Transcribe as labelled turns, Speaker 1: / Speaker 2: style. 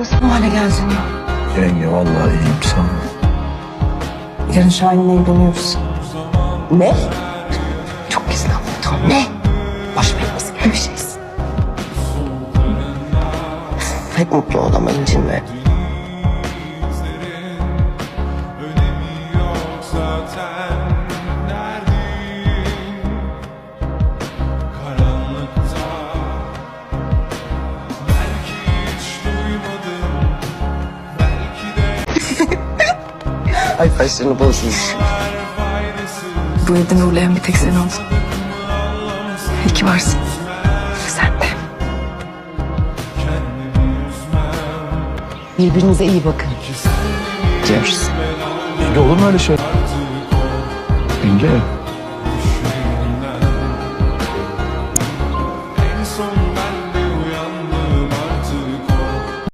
Speaker 1: nasıl bu hale geldin ya?
Speaker 2: Yenge vallahi iyiyim sağ ol.
Speaker 1: Yarın Şahin'le evleniyoruz.
Speaker 3: Ne?
Speaker 1: Çok gizli ama.
Speaker 3: Ne?
Speaker 1: Baş belası gibi bir şeysin.
Speaker 3: Pek mutlu ol ama incinme. Ay kaşlarını bozmuş.
Speaker 1: Bu evde nurlayan bir tek sen oldun. İyi varsın. Sen de.
Speaker 3: Birbirinize iyi bakın. Görüşürüz.
Speaker 2: Yenge olur mu öyle şey? Yenge. En son ben de